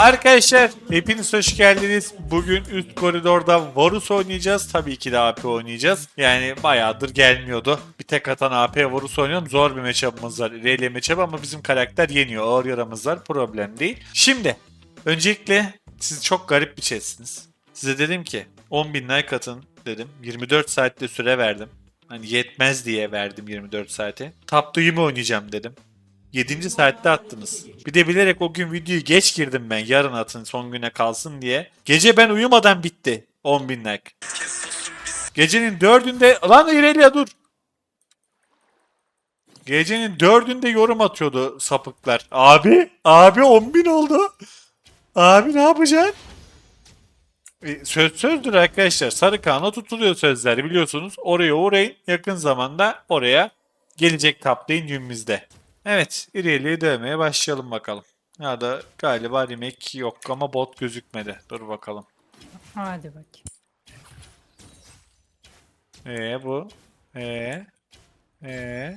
Arkadaşlar hepiniz hoş geldiniz. Bugün üst koridorda Varus oynayacağız. Tabii ki de AP oynayacağız. Yani bayağıdır gelmiyordu. Bir tek atan AP Varus oynuyorum. Zor bir matchup'ımız var. Rayleigh matchup ama bizim karakter yeniyor. Ağır yaramız var. Problem değil. Şimdi öncelikle siz çok garip bir şeysiniz. Size dedim ki 10.000 like atın dedim. 24 saatte süre verdim. Hani yetmez diye verdim 24 saate. Top Duyumu oynayacağım dedim. 7. saatte attınız. Bir de bilerek o gün videoyu geç girdim ben. Yarın atın son güne kalsın diye. Gece ben uyumadan bitti. 10 bin like. Gecenin dördünde... Lan İrelia dur. Gecenin dördünde yorum atıyordu sapıklar. Abi, abi 10 bin oldu. Abi ne yapacaksın? E, Söz sözdür arkadaşlar. Sarı kana tutuluyor sözler biliyorsunuz. Oraya uğrayın. Yakın zamanda oraya gelecek taplayın günümüzde. Evet, İrelia'yı dövmeye başlayalım bakalım. Ya da galiba remake yok ama bot gözükmedi. Dur bakalım. Hadi bakayım. Ee bu? Ee? Ee?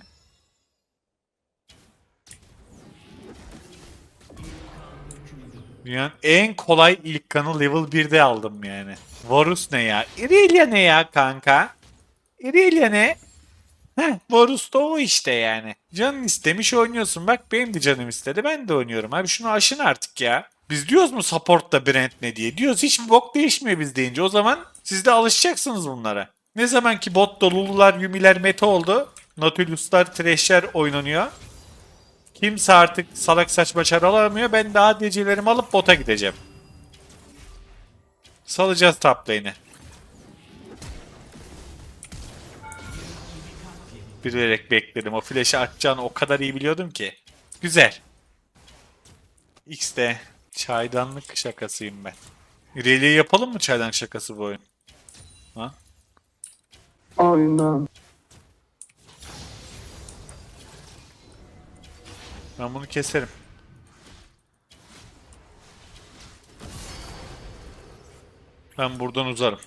Dünyanın en kolay ilk kanı level 1'de aldım yani. Varus ne ya? Irelia ne ya kanka? Irelia ne? Heh, Varus da o işte yani. Canın istemiş oynuyorsun. Bak benim de canım istedi. Ben de oynuyorum. Abi şunu aşın artık ya. Biz diyoruz mu support'ta brand ne diye? Diyoruz hiç bok değişmiyor biz deyince. O zaman siz de alışacaksınız bunlara. Ne zaman ki bot Lulular, Yumiler meta oldu. Nautilus'lar, Thresh'ler oynanıyor. Kimse artık salak saçma çar alamıyor. Ben daha DC'lerimi alıp bota gideceğim. Salacağız top lane'i. Bilerek bekledim. O flash'ı atacağını o kadar iyi biliyordum ki. Güzel. X'de çaydanlık şakasıyım ben. Rally yapalım mı çaydanlık şakası bu oyun? Ha? Aynen. Ben bunu keserim. Ben buradan uzarım.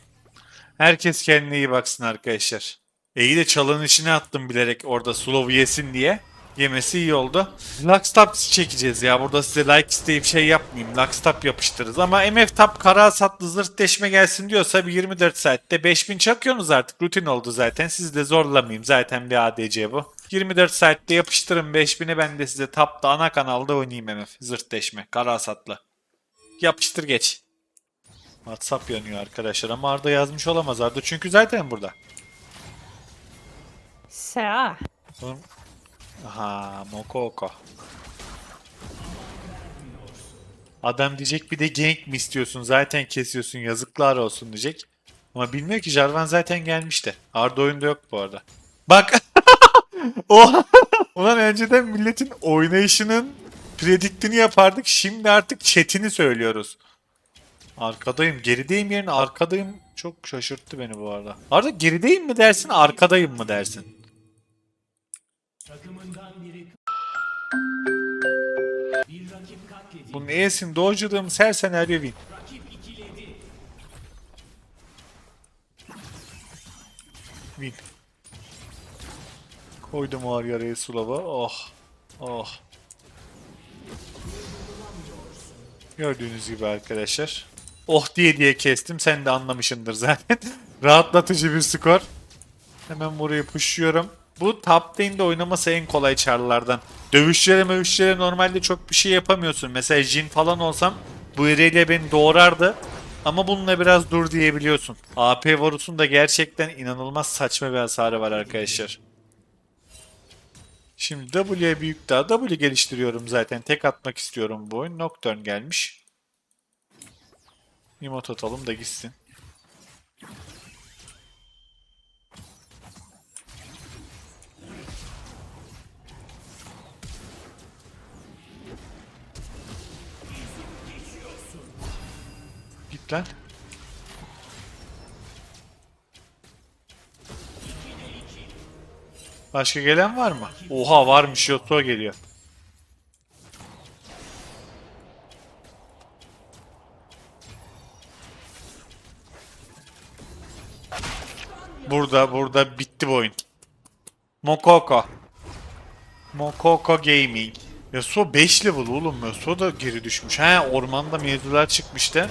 Herkes kendine iyi baksın arkadaşlar. İyi de çalının içine attım bilerek orada slow yesin diye. Yemesi iyi oldu. Luxtap çekeceğiz ya. Burada size like isteyip şey yapmayayım. Luxtap yapıştırırız. Ama MF Tap kara satlı zırt deşme gelsin diyorsa bir 24 saatte 5000 çakıyorsunuz artık. Rutin oldu zaten. Sizi de zorlamayayım. Zaten bir ADC bu. 24 saatte yapıştırın 5000'i ben de size Tap'ta ana kanalda oynayayım MF. Zırt deşme. Kara satlı. Yapıştır geç. WhatsApp yanıyor arkadaşlar ama Arda yazmış olamaz Arda çünkü zaten burada. Sea. Oğlum- Aha Mokoko. Adam diyecek bir de gank mi istiyorsun zaten kesiyorsun yazıklar olsun diyecek. Ama bilmiyor ki Jarvan zaten gelmişti. Arda oyunda yok bu arada. Bak. o Ulan önceden milletin oynayışının prediktini yapardık. Şimdi artık chatini söylüyoruz. Arkadayım, gerideyim yerine arkadayım çok şaşırttı beni bu arada. Arda gerideyim mi dersin, arkadayım mı dersin? Bunun E'sini dodge'ladığımız her senaryo win. Win. Koydum o araya Sulava. Oh. Oh. Gördüğünüz gibi arkadaşlar. Oh diye diye kestim. Sen de anlamışındır zaten. Rahatlatıcı bir skor. Hemen burayı pushluyorum. Bu top lane'de oynaması en kolay çarlardan. Dövüşlere mövüşlere normalde çok bir şey yapamıyorsun. Mesela Jin falan olsam bu ile beni doğrardı. Ama bununla biraz dur diyebiliyorsun. AP Varus'un da gerçekten inanılmaz saçma bir hasarı var arkadaşlar. Şimdi W'ye büyük daha W geliştiriyorum zaten. Tek atmak istiyorum bu oyun. Nocturne gelmiş. Emote atalım da gitsin. Git lan. Başka gelen var mı? Oha varmış Yasuo geliyor. Burada burada bitti bu oyun. Mokoko. Mokoko Gaming. Yasuo 5 level oğlum. Yasuo da geri düşmüş. He ormanda mevzular çıkmıştı.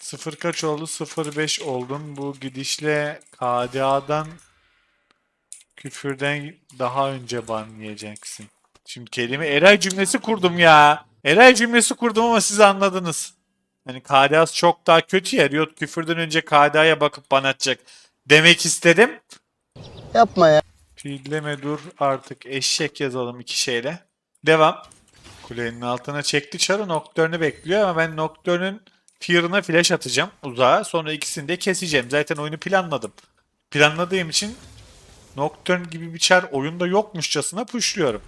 Sıfır kaç oldu? 05 oldun. Bu gidişle KDA'dan küfürden daha önce ban yiyeceksin. Şimdi kelime Eray cümlesi kurdum ya. Eray cümlesi kurdum ama siz anladınız. Hani KDA'sı çok daha kötü ya. Riot küfürden önce KDA'ya bakıp ban atacak. Demek istedim. Yapma ya. Fiilleme dur artık eşek yazalım iki şeyle. Devam. Kulenin altına çekti çarı Nocturne'ü bekliyor ama ben Nocturne'ün Fear'ına flash atacağım uzağa. Sonra ikisini de keseceğim. Zaten oyunu planladım. Planladığım için Nocturne gibi bir çar oyunda yokmuşçasına pushluyorum.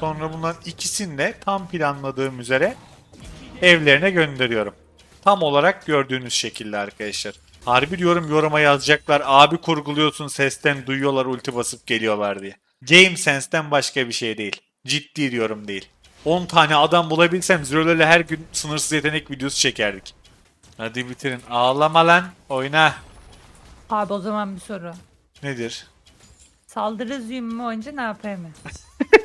Sonra bunların ikisini de tam planladığım üzere evlerine gönderiyorum. Tam olarak gördüğünüz şekilde arkadaşlar. Harbi diyorum yoruma yazacaklar. Abi kurguluyorsun sesten duyuyorlar ulti basıp geliyorlar diye. Game Sense'den başka bir şey değil. Ciddi diyorum değil. 10 tane adam bulabilsem Zerol'le her gün sınırsız yetenek videosu çekerdik. Hadi bitirin. Ağlama lan. Oyna. Abi o zaman bir soru. Nedir? Saldırı züm mü oyuncu ne yapayım mı?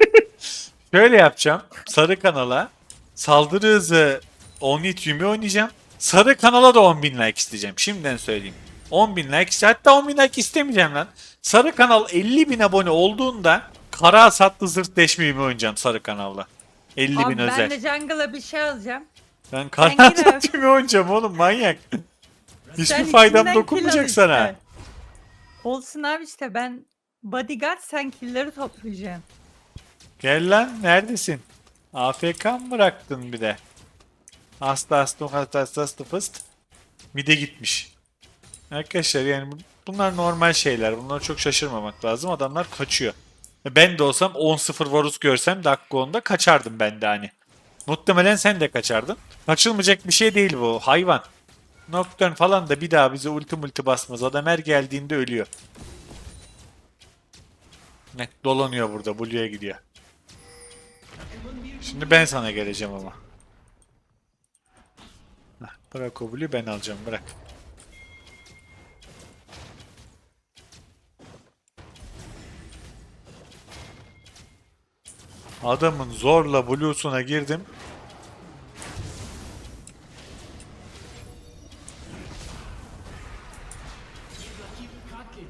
Şöyle yapacağım. Sarı kanala saldırı hızı 10 hit yumi oynayacağım. Sarı kanala da 10.000 like isteyeceğim. Şimdiden söyleyeyim. 10.000 like hatta 10.000 like istemeyeceğim lan. Sarı kanal 50.000 abone olduğunda kara satlı zırt deşme yumi oynayacağım sarı kanalda. 50.000 Abi ben özel. de jungle'a bir şey alacağım. Ben kara Sen gir abi. oynayacağım oğlum manyak. Hiçbir Sen faydam içinden kill dokunmayacak al sana. işte. Olsun abi işte ben bodyguard sen killleri toplayacaksın. Gel lan neredesin? AFK mı bıraktın bir de? Hasta hasta hasta hasta hasta fıst. Mide gitmiş. Arkadaşlar yani bu- bunlar normal şeyler. Bunlara çok şaşırmamak lazım. Adamlar kaçıyor. Ben de olsam 10-0 Varus görsem dakika 10'da kaçardım ben de hani. Muhtemelen sen de kaçardın. Kaçılmayacak bir şey değil bu hayvan. Nocturne falan da bir daha bize ulti multi basmaz. Adam her geldiğinde ölüyor. Ne dolanıyor burada. Blue'ya gidiyor. Şimdi ben sana geleceğim ama. Bırak o Blue'yu ben alacağım bırak. Adamın zorla Blue'suna girdim.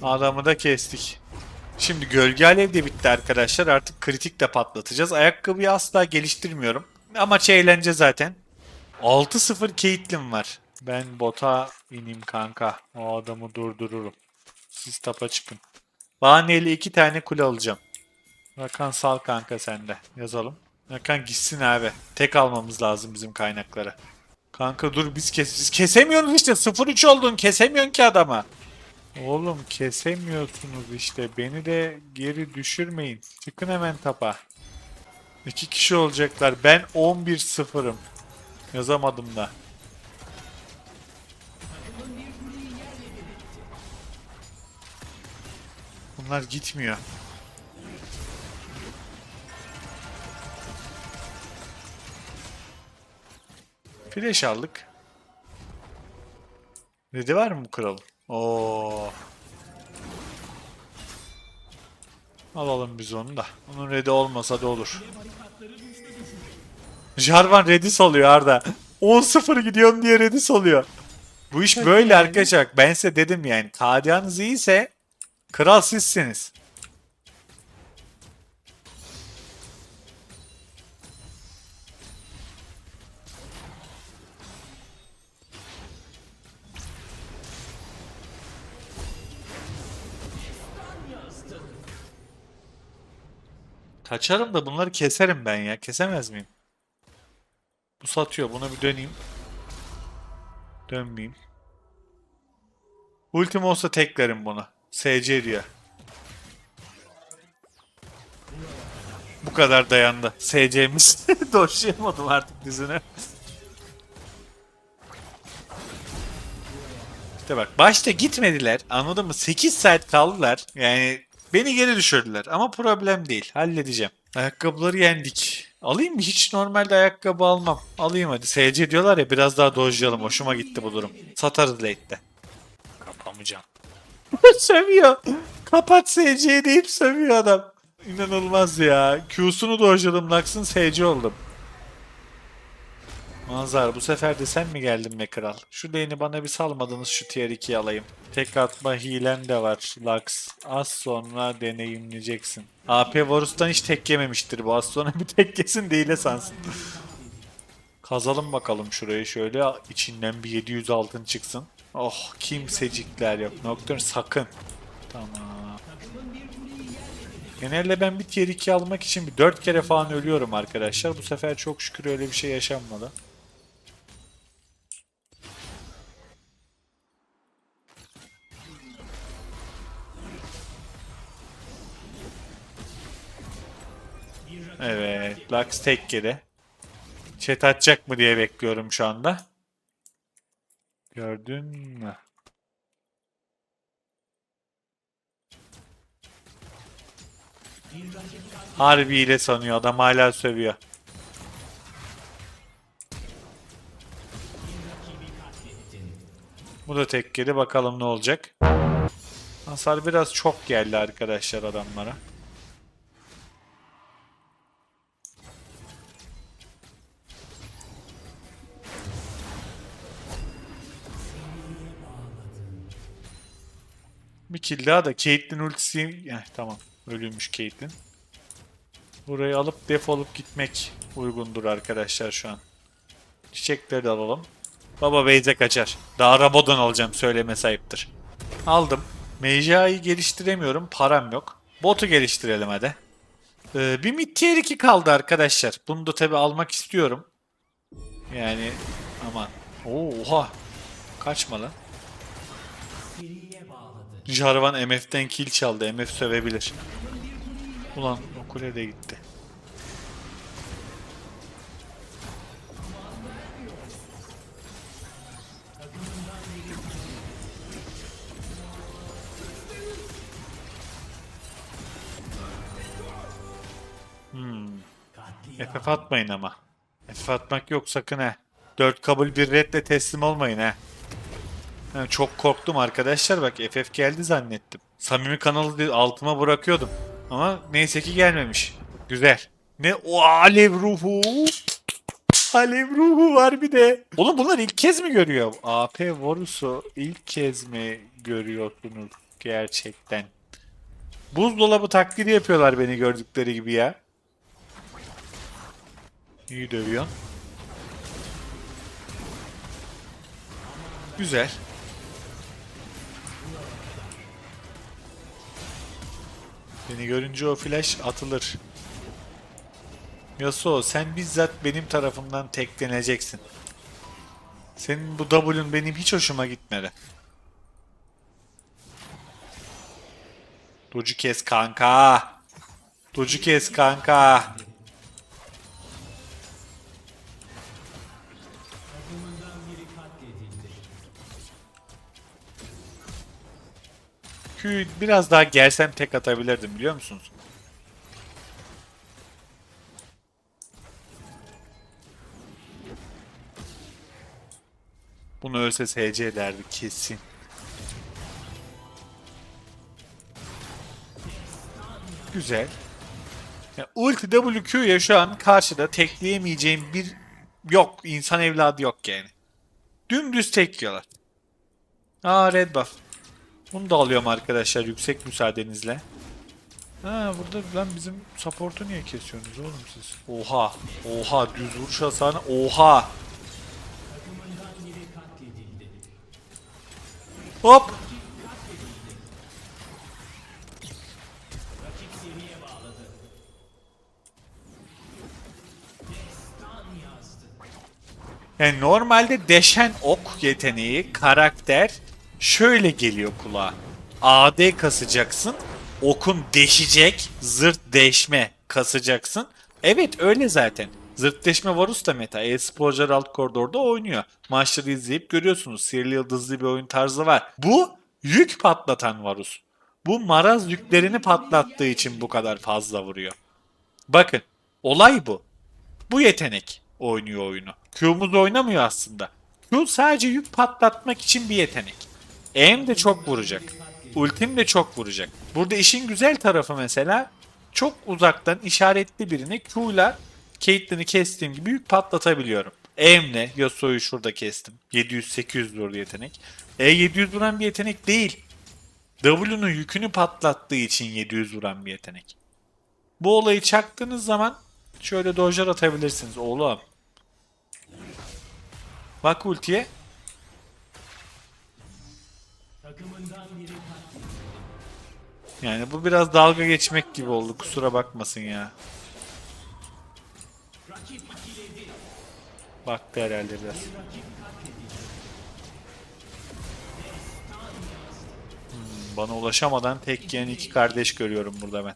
Adamı da kestik. Şimdi gölge alev de bitti arkadaşlar. Artık kritik de patlatacağız. Ayakkabıyı asla geliştirmiyorum. Amaç eğlence zaten. 6-0 Caitlyn var. Ben bota ineyim kanka. O adamı durdururum. Siz tapa çıkın. Bahaneyle iki tane kule alacağım. Rakan sal kanka sende. Yazalım. Rakan gitsin abi. Tek almamız lazım bizim kaynaklara. Kanka dur biz kes biz kesemiyoruz işte. 0-3 oldun. Kesemiyorsun ki adama. Oğlum kesemiyorsunuz işte. Beni de geri düşürmeyin. Çıkın hemen tapa. İki kişi olacaklar. Ben 11-0'ım. Yazamadım da. Bunlar gitmiyor. Flash aldık. Dedi var mı bu kralın? Oo. Alalım biz onu da. Onun ready olmasa da olur. Jarvan ready salıyor Arda. 10-0 gidiyorum diye ready salıyor. Bu iş böyle arkadaşlar. Ben size dedim yani. KDA'nız iyiyse kral sizsiniz. Kaçarım da bunları keserim ben ya. Kesemez miyim? Bu satıyor. Buna bir döneyim. Dönmeyeyim. Ultim olsa teklerim buna. SC diyor. Bu kadar dayandı. SC'miz. Doşlayamadım artık dizine. işte bak başta gitmediler. Anladın mı? 8 saat kaldılar. Yani beni geri düşürdüler ama problem değil. Halledeceğim. Ayakkabıları yendik. Alayım mı? Hiç normalde ayakkabı almam. Alayım hadi. SC diyorlar ya biraz daha dojlayalım. Hoşuma gitti bu durum. Satarız late'de. Kapamayacağım. sövüyor. Kapat SC deyip sövüyor adam. İnanılmaz ya. Q'sunu dojladım. Lux'ın SC oldum. Manzar bu sefer de sen mi geldin be kral? Şu lane'i bana bir salmadınız şu tier 2'yi alayım. Tek atma hilen de var Lux. Az sonra deneyimleyeceksin. AP Varus'tan hiç tek yememiştir bu. Az sonra bir tek yesin de hile sansın. Kazalım bakalım şurayı şöyle. içinden bir 700 altın çıksın. Oh kimsecikler yok. Nocturne sakın. Tamam. Genelde ben bir tier 2 almak için bir 4 kere falan ölüyorum arkadaşlar. Bu sefer çok şükür öyle bir şey yaşanmadı. Evet, Lux tek yedi. Chat atacak mı diye bekliyorum şu anda. Gördün mü? Harbi ile sanıyor adam hala sövüyor. Bu da tek yedi bakalım ne olacak. Hasar biraz çok geldi arkadaşlar adamlara. Bir kill daha da Caitlyn ultisi... Heh, tamam. Ölüymüş Caitlyn. Burayı alıp defolup gitmek uygundur arkadaşlar şu an. Çiçekleri de alalım. Baba Beyze kaçar. Daha Rabodon alacağım söyleme sahiptir. Aldım. Meja'yı geliştiremiyorum. Param yok. Botu geliştirelim hadi. Ee, bir mid tier 2 kaldı arkadaşlar. Bunu da tabi almak istiyorum. Yani aman. Oha. Kaçma lan. Jarvan MF'den kill çaldı. MF sövebilir. Ulan o kule de gitti. Hmm. FF atmayın ama. FF atmak yok sakın he. 4 kabul bir redle teslim olmayın he. Ha, çok korktum arkadaşlar bak FF geldi zannettim. Samimi kanalı altıma bırakıyordum. Ama neyse ki gelmemiş. Güzel. Ne o alev ruhu. Alev ruhu var bir de. Oğlum bunlar ilk kez mi görüyor? AP Varus'u ilk kez mi görüyorsunuz gerçekten? Buzdolabı taklidi yapıyorlar beni gördükleri gibi ya. İyi dövüyor. Güzel. Beni görünce o flash atılır. Yasuo sen bizzat benim tarafımdan tekleneceksin. Senin bu W'un benim hiç hoşuma gitmedi. Docu kes kanka. Docu kes kanka. Q'yu biraz daha gelsem tek atabilirdim biliyor musunuz? Bunu ölse SC derdi kesin. Güzel. Ya, ulti WQ'ya şu an karşıda tekleyemeyeceğim bir yok. insan evladı yok yani. Dümdüz tekliyorlar. Aa red buff. Bunu da alıyorum arkadaşlar yüksek müsaadenizle. Ha burada lan bizim support'u niye kesiyorsunuz oğlum siz? Oha. Oha düz vuruş hasarına. Oha. Hop. Yani normalde deşen ok yeteneği karakter şöyle geliyor kulağa. AD kasacaksın. Okun deşecek. Zırt deşme. kasacaksın. Evet öyle zaten. Zırtleşme Varus da meta. E-sporcular alt koridorda oynuyor. Maçları izleyip görüyorsunuz. Sihirli yıldızlı bir oyun tarzı var. Bu yük patlatan Varus. Bu maraz yüklerini patlattığı için bu kadar fazla vuruyor. Bakın olay bu. Bu yetenek oynuyor oyunu. Q'muz oynamıyor aslında. Q sadece yük patlatmak için bir yetenek. E'm de çok vuracak. Ultim de çok vuracak. Burada işin güzel tarafı mesela çok uzaktan işaretli birini Q'la Caitlyn'i kestiğim gibi yük patlatabiliyorum. E'mle Yasuo'yu şurada kestim. 700-800 vurdu yetenek. E 700 vuran bir yetenek değil. W'nun yükünü patlattığı için 700 vuran bir yetenek. Bu olayı çaktığınız zaman şöyle dojlar atabilirsiniz oğlum. Bak ultiye. Yani bu biraz dalga geçmek gibi oldu kusura bakmasın ya. Baktı herhalde biraz. Hmm, bana ulaşamadan tek yiyen iki kardeş görüyorum burada ben.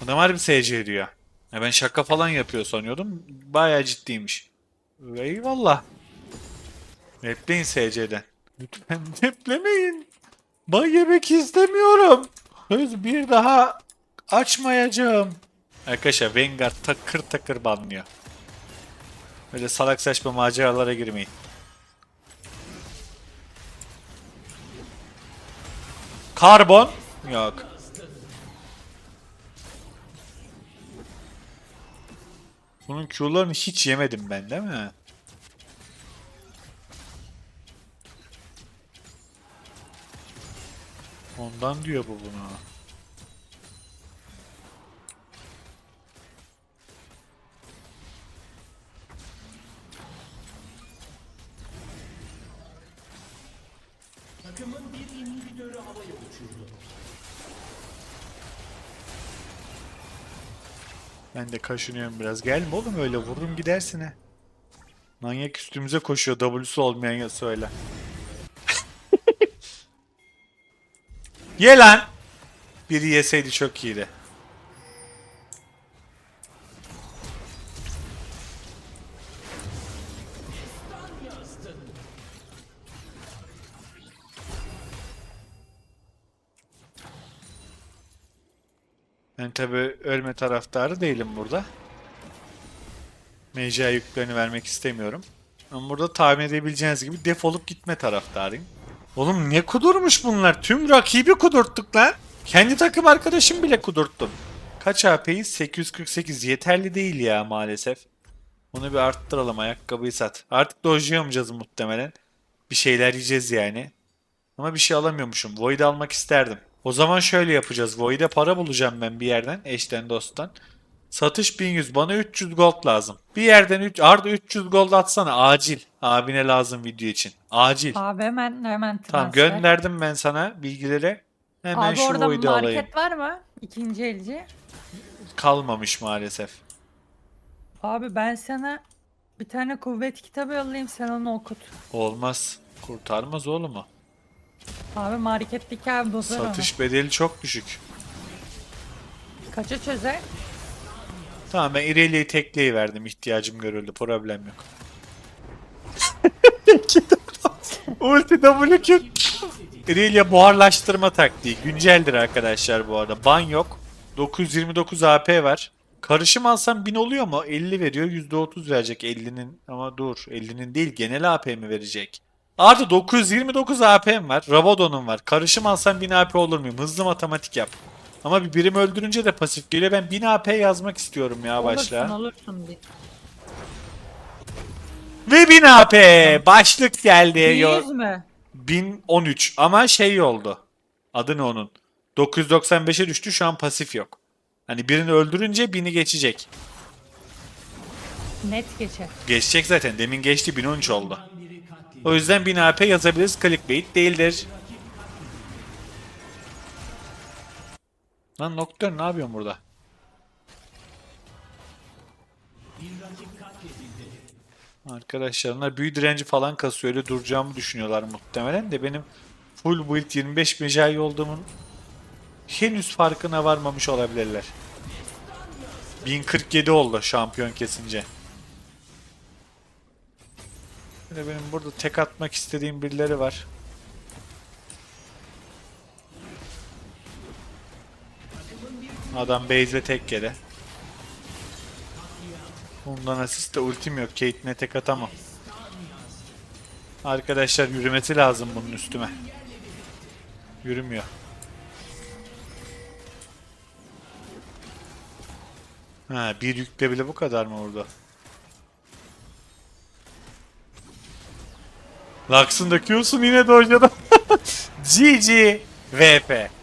Bu ne var bir SC diyor. Ya ben şaka falan yapıyor sanıyordum. Bayağı ciddiymiş. Eyvallah. Repleyin SC'den. Lütfen replemeyin. Ben yemek istemiyorum. Söz bir daha açmayacağım. Arkadaşlar Vanguard takır takır banlıyor. Böyle salak saçma maceralara girmeyin. Karbon? Yok. Bunun Q'larını hiç yemedim ben değil mi? Ondan diyor bu buna. Ben de kaşınıyorum biraz. Gelme oğlum öyle vururum gidersin ha. Manyak üstümüze koşuyor W'su olmayan ya söyle. Ye lan! Biri yeseydi çok iyiydi. Ben tabi ölme taraftarı değilim burada. Mecra yüklerini vermek istemiyorum. Ama burada tahmin edebileceğiniz gibi defolup gitme taraftarıyım. Oğlum ne kudurmuş bunlar? Tüm rakibi kudurttuk lan. Kendi takım arkadaşım bile kudurttum. Kaç AP'yiz? 848. Yeterli değil ya maalesef. Bunu bir arttıralım. Ayakkabıyı sat. Artık dojlayamayacağız muhtemelen. Bir şeyler yiyeceğiz yani. Ama bir şey alamıyormuşum. Void almak isterdim. O zaman şöyle yapacağız. Void'e para bulacağım ben bir yerden. Eşten dosttan. Satış 1100. Bana 300 gold lazım. Bir yerden 3, Arda 300 gold atsana. Acil. Abine lazım video için. Acil. Abi hemen hemen Tamam transfer. gönderdim ben sana bilgileri. Hemen Abi şu orada market alayım. var mı? İkinci elci. Kalmamış maalesef. Abi ben sana bir tane kuvvet kitabı yollayayım sen onu okut. Olmaz. Kurtarmaz oğlum o. Abi marketteki abi bozar Satış bedeli çok düşük. onu. Kaça çözer? Tamam ben İrelia'yı tekleyi verdim. ihtiyacım görüldü. Problem yok. Ulti W Q. Irelia buharlaştırma taktiği. Günceldir arkadaşlar bu arada. Ban yok. 929 AP var. Karışım alsam 1000 oluyor mu? 50 veriyor. %30 verecek 50'nin. Ama dur 50'nin değil genel AP mi verecek? Artı 929 AP'm var. Rabadon'um var. Karışım alsam 1000 AP olur muyum? Hızlı matematik yap. Ama bir birim öldürünce de pasif geliyor. Ben 1000 AP yazmak istiyorum ya başla. Olursun olursun. Ve 1000 AP. Başlık geldi. Yo- 100 mü? 1013 ama şey oldu. Adı ne onun? 995'e düştü şu an pasif yok. Hani birini öldürünce 1000'i geçecek. Net geçer. Geçecek zaten. Demin geçti 1013 oldu. O yüzden 1000 AP yazabiliriz. Clickbait değildir. Lan Nocturne ne yapıyorsun burada? Arkadaşlarına büyü direnci falan kasıyor. Öyle duracağımı düşünüyorlar muhtemelen de benim full build 25 mecai olduğumun henüz farkına varmamış olabilirler. 1047 oldu şampiyon kesince. De benim burada tek atmak istediğim birileri var. Adam base'e tek yedi. Bundan asist de ultim yok. Kate'ine tek atamam. Arkadaşlar yürümesi lazım bunun üstüme. Yürümüyor. Ha bir yükle bile bu kadar mı orada? Lux'ın Q'sun yine dojladı. GG VP.